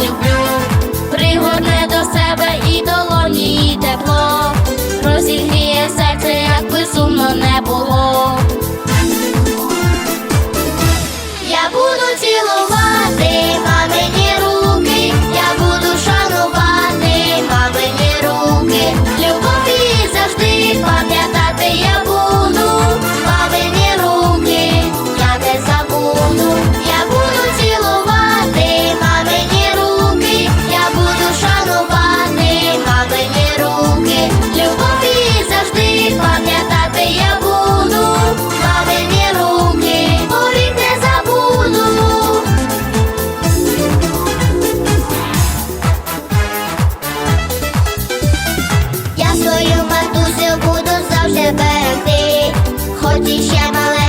that завжди берегти, хоч іще ще